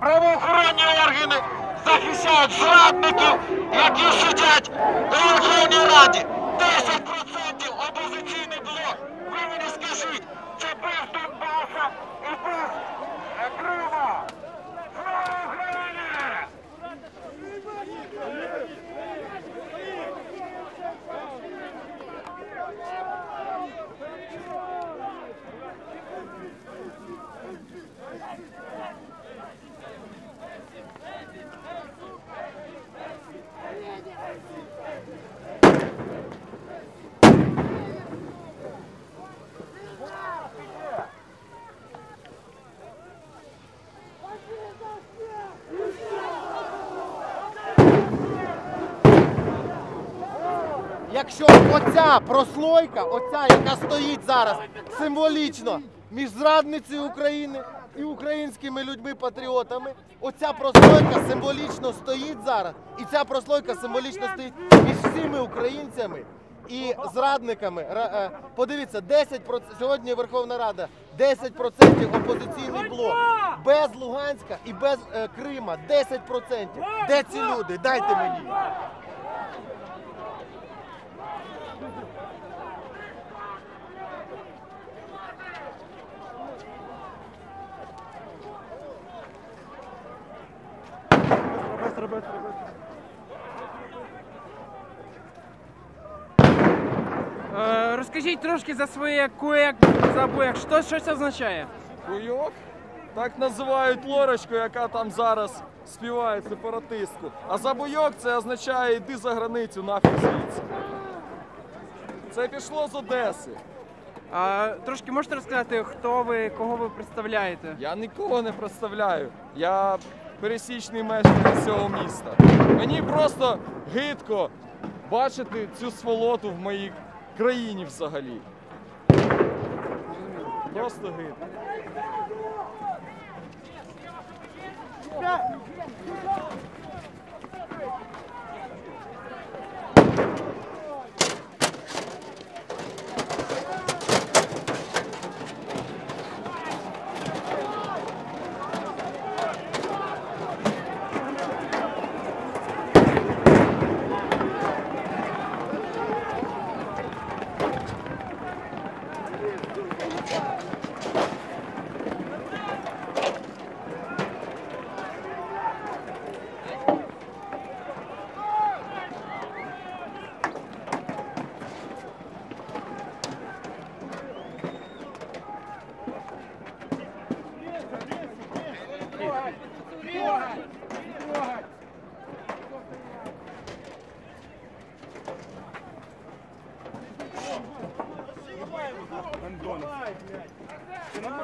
Правоохоронні органи захищають зрадників, які сидять у Верховній Раді. 10 Якщо оця прослойка, оця, яка стоїть зараз символічно між зрадницею України і українськими людьми-патріотами, оця прослойка символічно стоїть зараз, і ця прослойка символічно стоїть між всіми українцями і зрадниками. Е, Подивіться, 10%, сьогодні Верховна Рада, 10% опозиційний блок. Без Луганська і без е, Крима 10%. Де ці люди? Дайте мені. Е, розкажіть трошки за своє куек за боях. Що, що це означає? Куйок? Так називають лорочку, яка там зараз співає сепаратистку. А забойок це означає йди за границю нафіг звідси. Це пішло з Одеси. А, трошки можете розказати, хто ви, кого ви представляєте? Я нікого не представляю. Я пересічний мешканець цього міста. Мені просто гидко бачити цю сволоту в моїй країні взагалі. Просто гидко.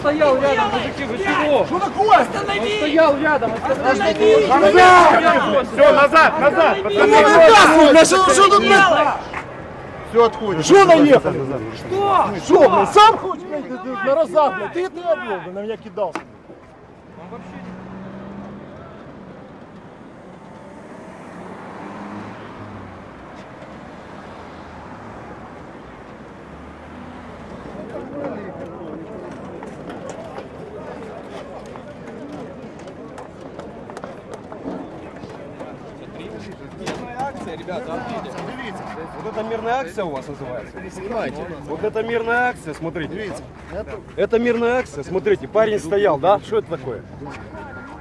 стоял рядом, мужики, вы чего? Что такое? Он стоял рядом. Все, назад, назад! Що тут Все отходит. Что наехали? Что? Что, сам хочешь, на разах, блядь? Ты ты обвел, блядь, на меня кидался. Дивіться, вот эта мирная акция у вас называется. Снимайте. Вот это мирная акция, смотрите. Видите? Это мирная акция, смотрите, парень стоял, да? Что это такое?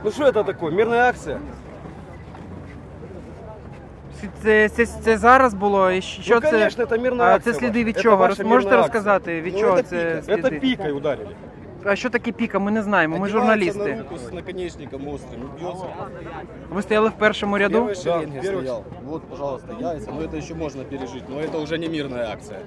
Ну что это такое? Мирная акция? Це, це, це зараз було? І що ну, це? конечно, это мирная а, акция. це сліди від Это чого? ваша Роз- Можете мирная розказати, від Ну, чого это це пика. сліди? Это пикой ударили. А що таке піка? Ми не знаємо. Ми Одевается журналісти. на руку с наконечником острым, и бьется. Ви стояли в першому ряду? Первой шеренге стоял. Вот, пожалуйста, яйца. Но это еще можно пережить. Но это уже не мирная акция.